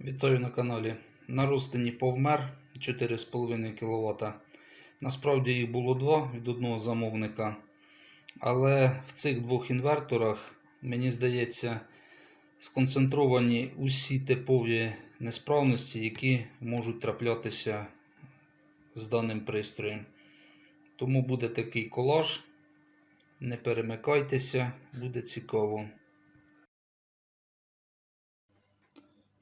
Вітаю на каналі. На розтині повмер 4,5 кВт. Насправді їх було два від одного замовника. Але в цих двох інверторах, мені здається, сконцентровані усі типові несправності, які можуть траплятися з даним пристроєм. Тому буде такий колаж. Не перемикайтеся, буде цікаво.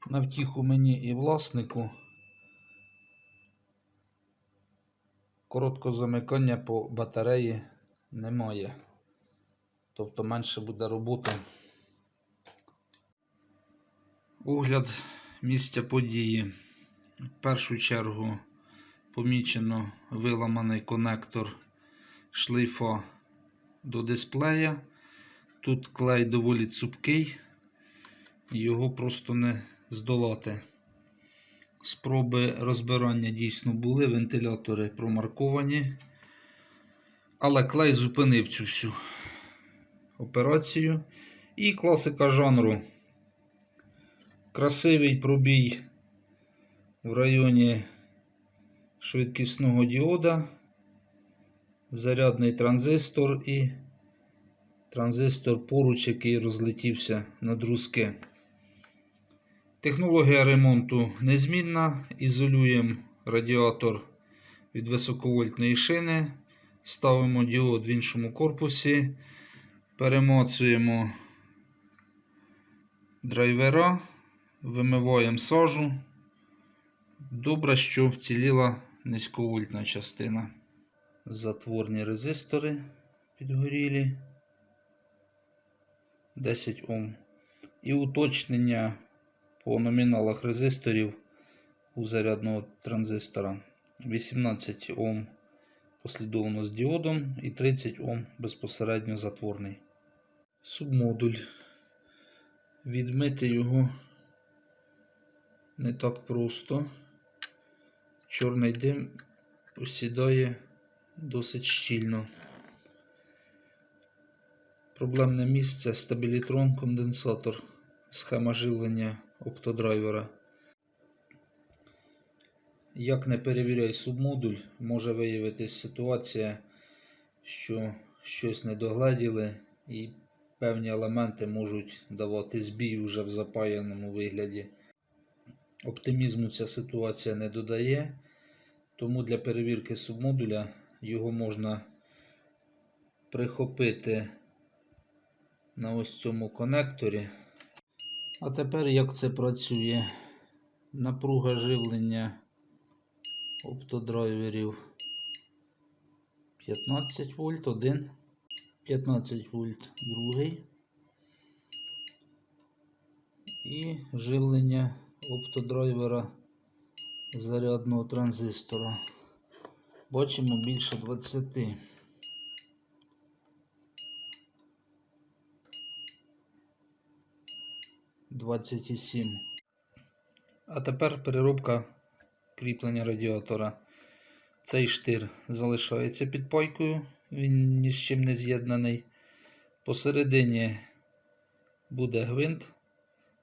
На втіху мені і власнику. Короткого замикання по батареї немає. Тобто менше буде роботи. Огляд місця події. В першу чергу помічено виламаний конектор шлейфа до дисплея. Тут клей доволі цупкий, його просто не здолати. Спроби розбирання дійсно були, вентилятори промарковані. Але клей зупинив цю всю операцію. І класика жанру. Красивий пробій в районі швидкісного діода, зарядний транзистор і транзистор поруч, який розлетівся на друзки. Технологія ремонту незмінна. Ізолюємо радіатор від високовольтної шини, ставимо діод в іншому корпусі, перемацуємо драйвера, вимиваємо сажу. Добре, що вціліла низьковольтна частина. Затворні резистори підгорілі 10 Ом. І уточнення по номіналах резисторів у зарядного транзистора 18 Ом послідовно з діодом і 30 Ом безпосередньо затворний. Субмодуль. Відмити його не так просто. Чорний дим осідає досить щільно. Проблемне місце стабілітрон конденсатор. Схема живлення оптодрайвера. Як не перевіряй субмодуль, може виявитись ситуація, що щось не догледіли і певні елементи можуть давати збій уже в запаяному вигляді. Оптимізму ця ситуація не додає, тому для перевірки субмодуля його можна прихопити на ось цьому конекторі. А тепер як це працює? Напруга живлення оптодрайверів 15 вольт один, 15 вольт другий. І живлення оптодрайвера зарядного транзистора. Бачимо більше 20. Двадцять сім. А тепер переробка кріплення радіатора. Цей штир залишається під пайкою, він ні з чим не з'єднаний. Посередині буде гвинт.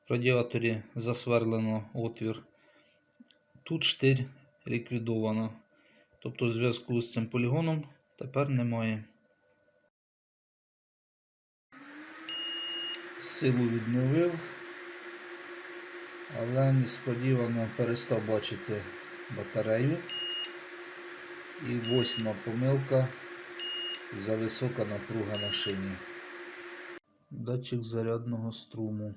В радіаторі засверлено отвір. Тут штир ліквідовано. Тобто зв'язку з цим полігоном тепер немає. Силу відновив, але несподівано перестав бачити батарею. І восьма помилка зависока напруга на шині. Датчик зарядного струму.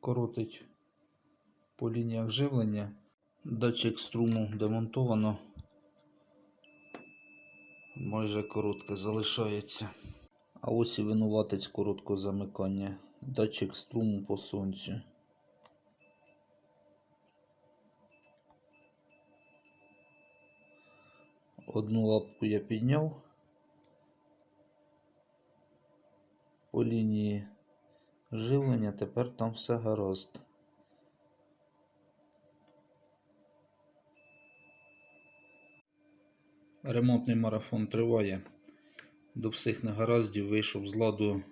Коротить по лініях живлення. Датчик струму демонтовано. Майже коротке залишається. А ось і винуватець короткого замикання. Датчик струму по сонцю. Одну лапку я підняв по лінії живлення, тепер там все гаразд. Ремонтний марафон триває. До всіх негараздів вийшов з ладу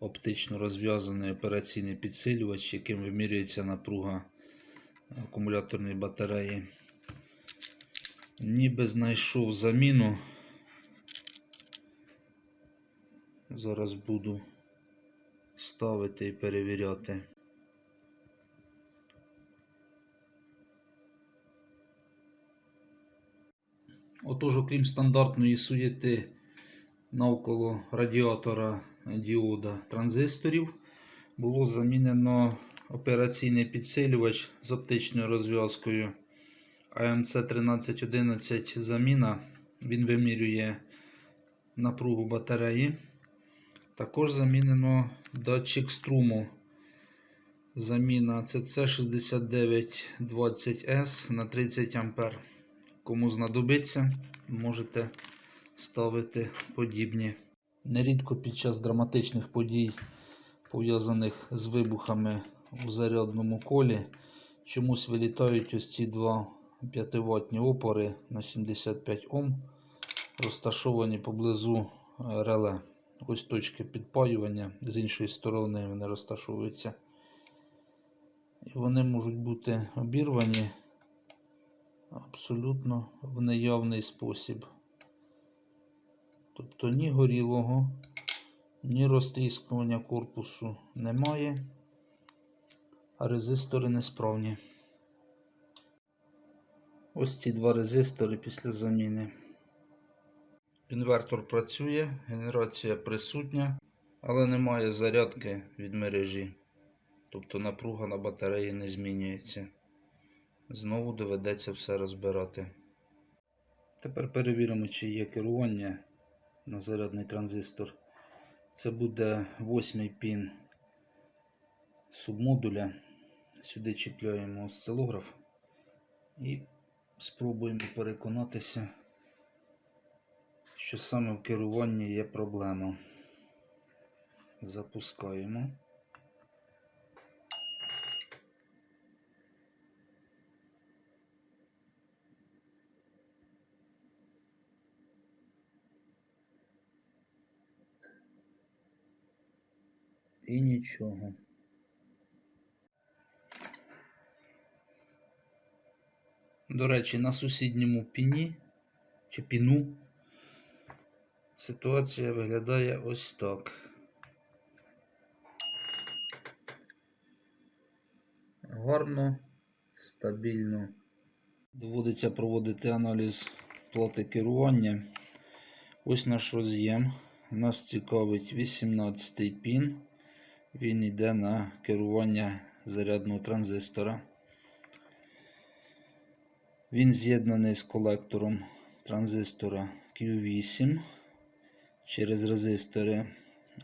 оптично розв'язаний операційний підсилювач, яким вимірюється напруга акумуляторної батареї. Ніби знайшов заміну. Зараз буду ставити і перевіряти. Отож, окрім стандартної суєти навколо радіатора діода транзисторів, було замінено операційний підсилювач з оптичною розв'язкою AMC 1311 заміна. Він вимірює напругу батареї. Також замінено датчик струму. Заміна CC6920S на 30 А. Кому знадобиться, можете ставити подібні. Нерідко під час драматичних подій, пов'язаних з вибухами у зарядному колі, чомусь вилітають ось ці два 5-ваттні опори на 75 Ом, розташовані поблизу е, реле. Ось точки підпаювання, з іншої сторони вони розташовуються. І вони можуть бути обірвані абсолютно в неявний спосіб. Тобто ні горілого, ні розтріскування корпусу немає, а резистори несправні. Ось ці два резистори після заміни. Інвертор працює, генерація присутня, але немає зарядки від мережі. Тобто напруга на батареї не змінюється. Знову доведеться все розбирати. Тепер перевіримо, чи є керування на зарядний транзистор. Це буде восьмий пін субмодуля. Сюди чіпляємо осцилограф і спробуємо переконатися, що саме в керуванні є проблема. Запускаємо. І нічого. До речі, на сусідньому піні чи піну ситуація виглядає ось так. Гарно, стабільно. Доводиться проводити аналіз плати керування. Ось наш роз'єм. Нас цікавить 18 пін. Він йде на керування зарядного транзистора. Він з'єднаний з колектором транзистора Q8 через резистори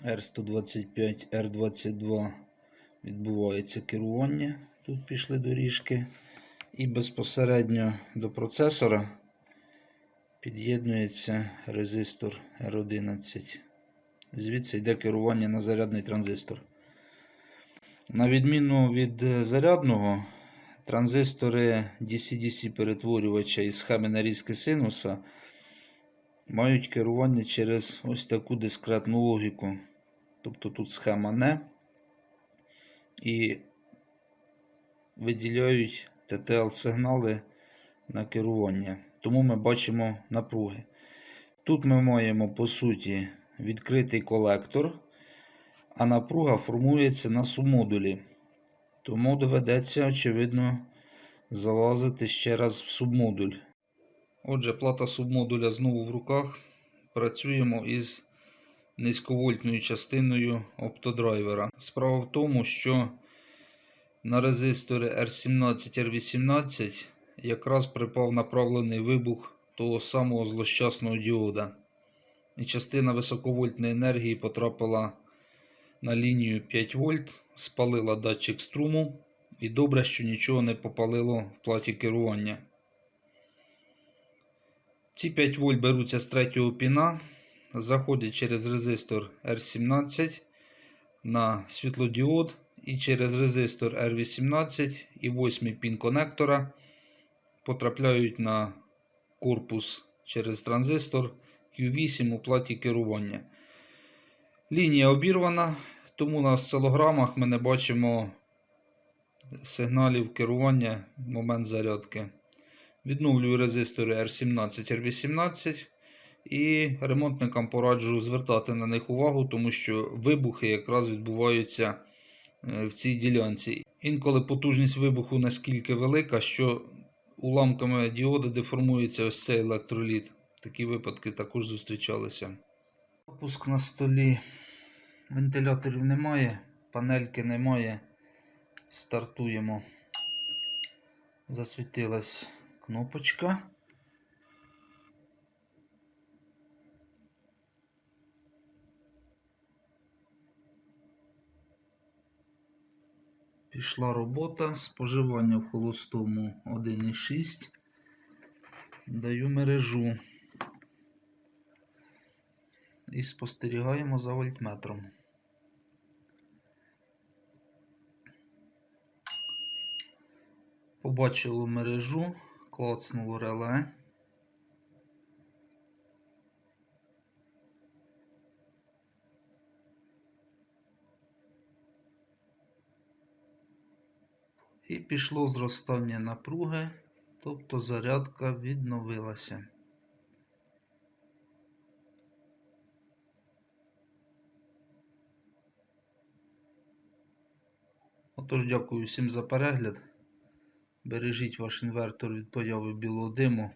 R125, R22 відбувається керування. Тут пішли доріжки. І безпосередньо до процесора під'єднується резистор R11. Звідси йде керування на зарядний транзистор. На відміну від е, зарядного, транзистори DC-DC перетворювача і схеми нарізки синуса мають керування через ось таку дискретну логіку. Тобто тут схема не і виділяють TTL-сигнали на керування. Тому ми бачимо напруги. Тут ми маємо, по суті, відкритий колектор а напруга формується на субмодулі. Тому доведеться, очевидно, залазити ще раз в субмодуль. Отже, плата субмодуля знову в руках. Працюємо із низьковольтною частиною оптодрайвера. Справа в тому, що на резистори R17 R18 якраз припав направлений вибух того самого злощасного діода. І частина високовольтної енергії потрапила на лінію 5 вольт, спалила датчик струму і добре, що нічого не попалило в платі керування. Ці 5 вольт беруться з третього піна, заходять через резистор R17 на світлодіод і через резистор R18 і 8 пін конектора потрапляють на корпус через транзистор Q8 у платі керування. Лінія обірвана, тому на осцилограмах ми не бачимо сигналів керування в момент зарядки. Відновлюю резистори R17, R18 і ремонтникам пораджу звертати на них увагу, тому що вибухи якраз відбуваються е, в цій ділянці. Інколи потужність вибуху наскільки велика, що уламками діоди деформується ось цей електроліт. Такі випадки також зустрічалися. Опуск на столі. Вентиляторів немає, панельки немає. Стартуємо. Засвітилась кнопочка. Пішла робота. Споживання в холостому 1,6. Даю мережу. І спостерігаємо за вольтметром. Побачило мережу, клацнуло реле. І пішло зростання напруги, тобто зарядка відновилася. Отож, дякую всім за перегляд. Бережіть ваш інвертор від появи білого диму.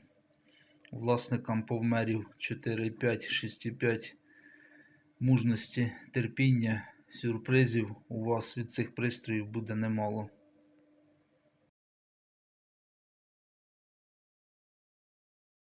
Власникам повмерів 4,5, 6,5 мужності, терпіння, сюрпризів у вас від цих пристроїв буде немало.